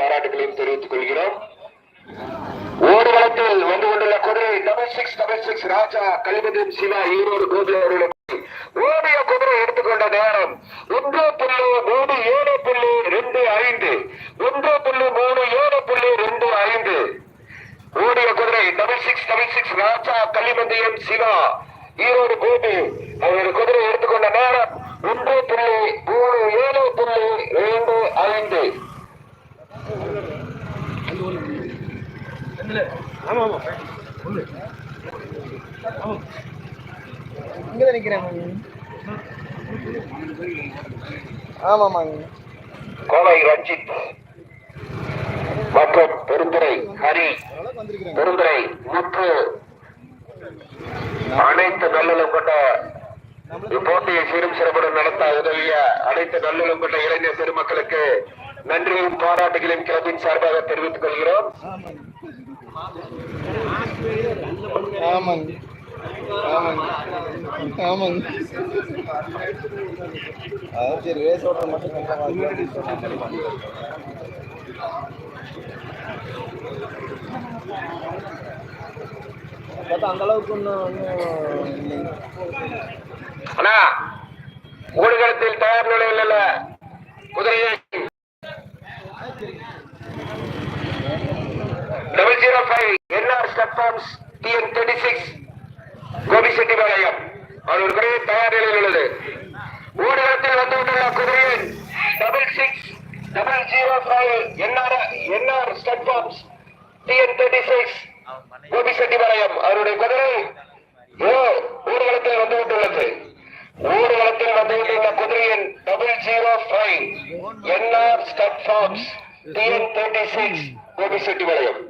பாராட்டுகளையும் தெரிவித்துக் கொள்கிறோம். ஓடுகளத்தில் வந்து கொண்டுள்ள குதிரை double six double six Raja கலிபதின் Siva Erode Gobi அவர்களுக்கு ஓடிய குதிரை எடுத்துக்கொண்ட நேரம் ஒன்று புள்ளி மூணு ஏழு புள்ளி ரெண்டு ஐந்து. ஒன்று புள்ளி மூணு ஏழு புள்ளி ரெண்டு ஐந்து. ஓடிய குதிரை double six double six Raja Kalimandhiyam Siva Erode Gobi அவர்கள் குதிரை எடுத்துக்கொண்ட நேரம் ஒன்று புள்ளி மூணு ஏழு புள்ளி ரெண்டு ஐந்து. ஆமா ஆமா ஒண்ணு ஆமா இங்க தான் நிக்கிறேன் ஆமாமாங்க கோவை ரஞ்சித் மற்றும் பெருந்துரை ஹரி பெருந்துரை முற்று அனைத்து நல்லலும் கொண்ட இப்போட்டியை சீரும் சிறப்புடன் நடத்த உதவிய அனைத்து நல்லலும் கொண்ட இளைஞர் பெருமக்களுக்கு நன்றியும் பாராட்டுகளையும் கிளப்பின் சார்பாக தெரிவித்துக் கொள்கிறோம். ஆமாங்க ஆமாங்க ஆமாங்க அதான் சரி ரேஸ் ஓட்டுற மட்டும் கொஞ்சம் அந்த அளவுக்கு ஒன்றும் இல்லைங்க அண்ணா ஊடுகளத்தில் தயார் நிலையில் இல்ல குதிரையை double zero five NR TN thirty six Gobichettipalayam அவர் குதிரை தயார் நிலையில் உள்ளது. ஊடகத்தில் வந்துவிட்டுள்ள குதிரையின் double six double zero five NR NR farms TN thirty six Gobichettipalayam அவருடைய குதிரை ஓ ஊர்வலத்தில் வந்துவிட்டுள்ளது. ஊர்வலத்தில் வந்துவிட்டுள்ள குதிரையின் double zero five NR stud farms TN thirty six Gobichettipalayam மன்னிக்கவும்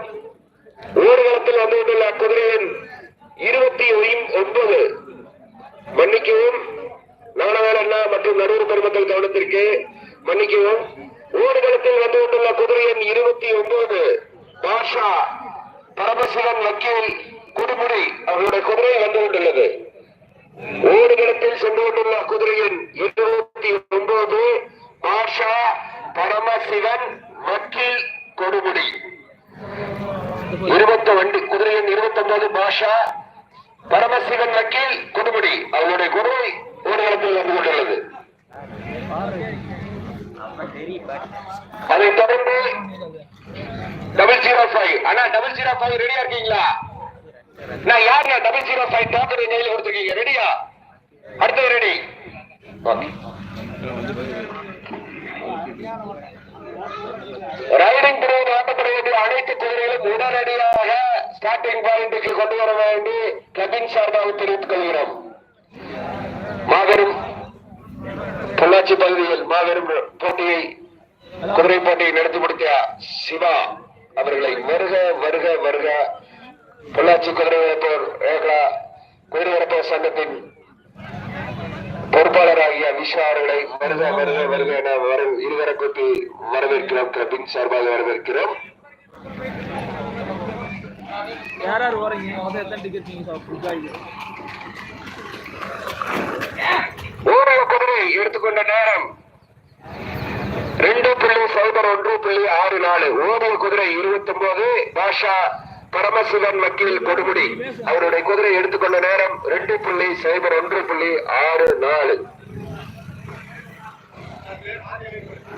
ஊர்வலத்தில் வந்துவிட்டுள்ள குதிரையின் இருபத்தி ஒன்பது மன்னிக்கவும் நாணவேல் அண்ணா மற்றும் நடுவர் பெருமக்கள் கவனத்திற்கு மன்னிக்கவும் ஊர்வலத்தில் வந்துவிட்டுள்ள குதிரையின் இருபத்தி ஒன்பது பாஷா பரமசிவன் வக்கீல் குடுமுடி அவருடைய குதிரை வந்துவிட்டுள்ளது ஊர்வலத்தில் சென்று கொண்டுள்ள குதிரையின் இருபத்தி ஒன்பது பாஷா பரமசிவன் வக்கீல் கொடுமுடி இருபத்தி வண்டி குதிரையின் இருபத்தி ஒன்பது பாஷா பரமசிவன் வக்கீல் கொடுமுடி அவருடைய குதிரை ஊர்வலத்தில் வந்து கொண்டுள்ளது அதை தொடர்ந்து டபுள் ஜீரோ ஃபைவ் அண்ணா டபுள் ஜீரோ ஃபைவ் ரெடியா இருக்கீங்களா? நான் யாருங்க டபுள் ஜீரோ ஃபைவ் டோக்கன் கையில் கொடுத்துருக்கீங்க? ரெடியா அடுத்தது ரெடி ரைடிங் பிரிவில் ஆட்டப்பட வேண்டிய அனைத்து குதிரைகளும் உடனடியாக ஸ்டார்டிங் பாயிண்ட்டுக்கு கொண்டு வர வேண்டி கபின் சார்பாக தெரிவித்துக் கொள்கிறோம். மாபெரும் பொள்ளாச்சி பகுதியில் மாபெரும் போட்டியை குதிரை போட்டியை நடத்தி முடித்த சிவா அவர்களை வருக வருக வருக. பொள்ளாச்சி குதிரை வளர்ப்போர் குதிரை வளர்ப்போர் சங்கத்தின் பொறுப்பாளராகிய விஷா அவர்களை வருக வருக வருக என வரும் இருவரை கூட்டி வரவேற்கிறோம். கிளப்பின் சார்பாக வரவேற்கிறோம். யார் யார் வரீங்க? எத்தனை டிக்கெட் நீங்க சாப்பிட்டு ஓடிய குதிரை எடுத்துக்கொண்ட நேரம் ரெண்டு புள்ளி ஒன்று புள்ளி ஆறு நாலு. ஓடிய குதிரை இருபத்தி ஒன்பது பாஷா பரமசிவன் வக்கீல் கொடுமுடி. அவருடைய குதிரை எடுத்துக்கொண்ட நேரம் ரெண்டு புள்ளி சைபர் ஒன்று புள்ளி ஆறு நாலு.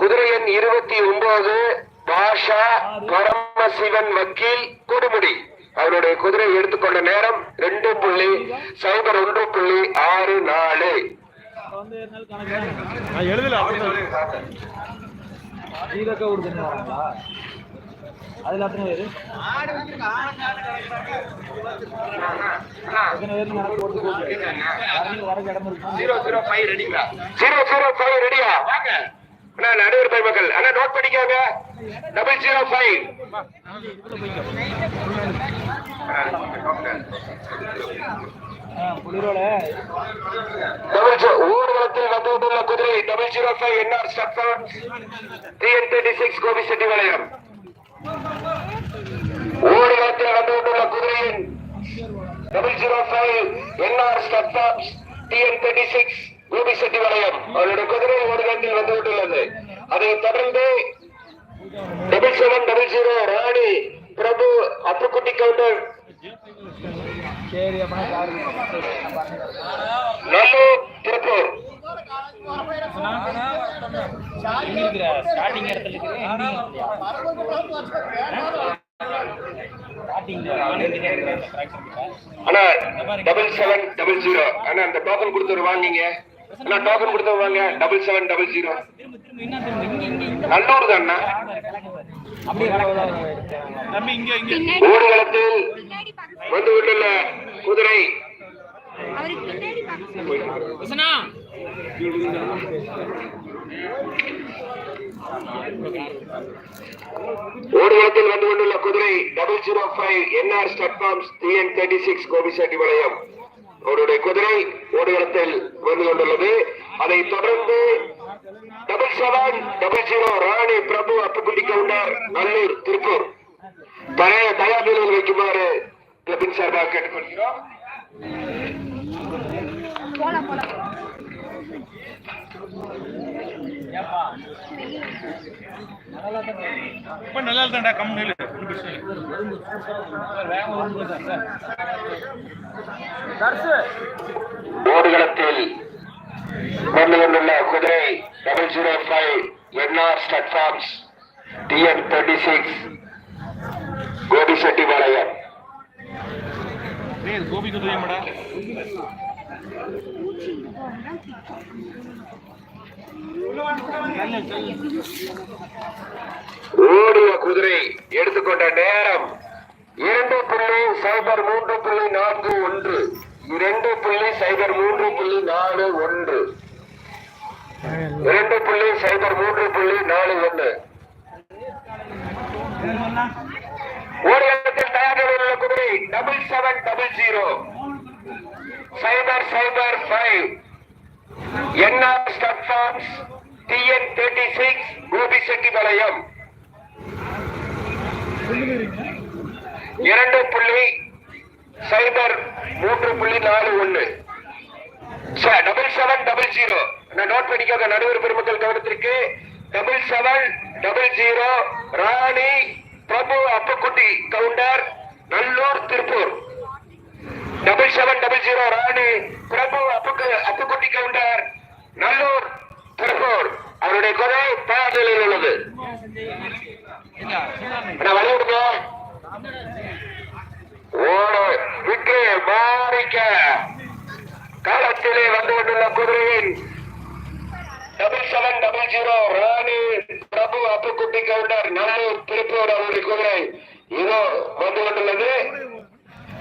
குதிரை எண் இருபத்தி ஒன்பது பாஷா பரமசிவன் வக்கீல் கொடுமுடி. அவருடைய குதிரை எடுத்துக்கொண்ட நேரம் ரெண்டு புள்ளி சைபர் ஒன்று புள்ளி ஆறு நாலு. எழுதல எழுதல நீலக்கா கொடுத்துருந்தா அதில் அத்தனை பேர் எத்தனை பேர் கணக்கு போட்டு யாருக்கும் வரக்கு இடம் இருக்கும் ஜீரோ ஜீரோ ஃபைவ் ரெடிங்களா ஜீரோ ஜீரோ ஃபைவ் ரெடியா வாங்க அண்ணா நடுவர் பெருமக்கள் அண்ணா நோட் பண்ணிக்கோங்க. டபுள் ஜீரோ ஃபைவ் ஜீரோ ஊர்வலத்தில் வந்துள்ள குதிரை double zero five NR stud farms TN thirty six Gobichettipalayam. ஊர்வலத்தில் வந்துள்ள குதிரையின் double zero five NR studs TN thirty six அதைத் தொடர்ந்து double seven double zero Rani Prabhu Appukutti Gounder சரி அம்மா ஸ்டார்டிங் இடத்துல அண்ணா டபுள் செவன் டபுள் ஜீரோ அண்ணா அந்த டோக்கன் கொடுத்தவர் வாங்கிங்க. அண்ணா டோக்கன் கொடுத்தவர் வாங்க. Double seven double zero Nallur தானே ஊர்வலத்தில் வந்து விட்டுள்ள குதிரை. ஊர்வலத்தில் வந்து கொண்டுள்ள குதிரை double zero five NR stud farms TN thirty six Gobichettipalayam. அவருடைய குதிரை ஊர்வலத்தில் வந்து கொண்டுள்ளது. அதை தொடர்ந்து double seven double zero Rani Prabhu Appukutti Gounder Nallur Tiruppur. பழைய தயார் நிலையில் வைக்குமாறு கிளப்பின் சார்பாக கேட்டுக்கொள்கிறோம் நல்லா இருந்தாடா கம் நில்லு ஒண்ணும் பிரச்சனை இல்ல. வேகம் வந்து சார் தர்சு ஓடுகளத்தில் வந்து கொண்டுள்ள குதிரை double zero five NR stud farms TN thirty six Gobichettipalayam டேய் கோபி குதிரையமாடா ஓடிய குதிரை எடுத்துக்கொண்ட நேரம் இரண்டு புள்ளி சைபர் மூன்று புள்ளி நான்கு ஒன்று. இரண்டு புள்ளி சைபர் மூன்று புள்ளி நாலு ஒன்று. இரண்டு புள்ளி சைபர் மூன்று புள்ளி நாலு ஒன்று. ஓடியத்தில் தயாரில் உள்ள குதிரை டபுள் செவன் டபுள் ஜீரோ சைபர் சைபர் five NR stud farms TN thirty six Gobichettipalayam இரண்டு புள்ளி சைபர் மூன்று புள்ளி நாலு ஒன்று டபுள் செவன் டபுள் ஜீரோ நான் நோட் பண்ணிக்கோங்க நடுவர் பெருமக்கள் கவனத்திற்கு. Double seven double zero Rani Prabhu Appakutti Gounder Nallur Tiruppur. Double seven double zero Rani Prabhu அப்புக்கு Appukutti Gounder Nallur Tiruppur. அவருடைய குறை தயார் நிலையில் உள்ளது நான் ஓடு விட்டு மாறிக்க. காலத்திலே வந்து கொண்டுள்ள குதிரையின் double seven double zero Rani Prabhu Appukutti Gounder Nallur Tiruppur அவருடைய குதிரை இதோ வந்து கொண்டுள்ளது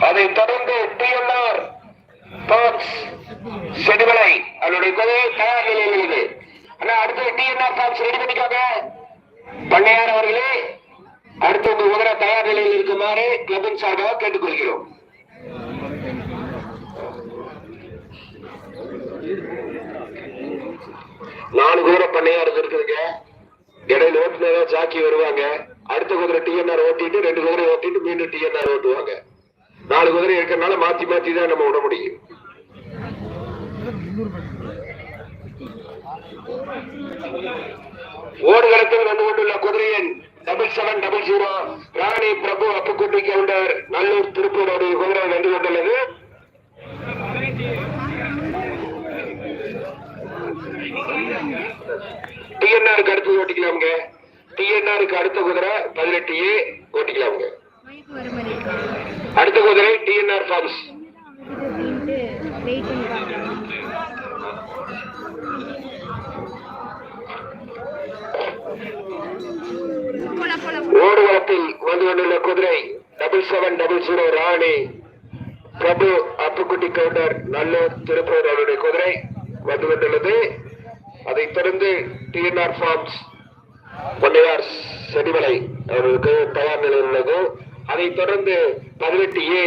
அதை தொடர்ந்து டிஎன்ஆர் பாக்ஸ் செடிமலை அவருடைய குதிரை தயார் நிலையில் உள்ளது ஆனா அடுத்து டிஎன்ஆர் பாக்ஸ் ரெடி பண்ணிக்காங்க. பண்ணையார் அவர்களே அடுத்து உங்க குதிரை தயார் நிலையில் இருக்குமாறு கிளப்பின் சார்பாக கேட்டுக்கொள்கிறோம். பண்ணையா இருந்திருக்குதுங்க இடையில ஓட்டுனதா ஜாக்கி வருவாங்க. அடுத்த குதிரை டிஎன்ஆர் ஓட்டிட்டு ரெண்டு குதிரை ஓட்டிட்டு மீண்டும் டிஎன்ஆர் ஓட்டுவாங்க. நாலு குதிரை இருக்கிறனால மாத்தி மாத்தி தான் நம்ம விட முடியும். ஓடுகளத்தில் வந்து கொண்டுள்ள குதிரையின் double seven double zero Rani Prabhu Appukutti Gounder Nallur திருப்பூருடைய குதிரை வந்து கொண்டுள்ளது. டிஎன்ஆருக்கு அடுத்தது ஓட்டிக்கலாமுங்க. டிஎன்ஆருக்கு அடுத்த குதிரை பதினெட்டு ஏ ஓட்டிக்கலாமுங்க. அடுத்த குதிரை டிஎன்ஆர் ஃபார்ம்ஸ் அப்படின்ட்டு வெயிட் வந்து கொண்டுள்ள குதிரை double seven double zero Rani Prabhu Appukutti Gounder Nallur Tiruppur அவருடைய குதிரை வந்து கொண்டுள்ளது. அதைத் தொடர்ந்து டிஎன்ஆர் ஃபார்ம்ஸ் பொன்னையார் செடிமலை அவர்களுக்கு தயார் நிலையில் உள்ளது. அதைத் தொடர்ந்து பதினெட்டு A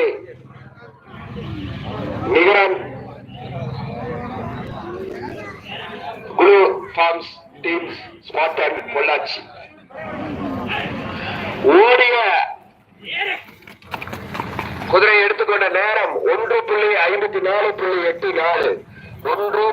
நிகரம் Guru farms teams Spartan Pollachi ஓடிய குதிரை எடுத்துக்கொண்ட நேரம் ஒன்று புள்ளி ஐம்பத்தி நாலு புள்ளி எட்டு நாலு. ஒன்று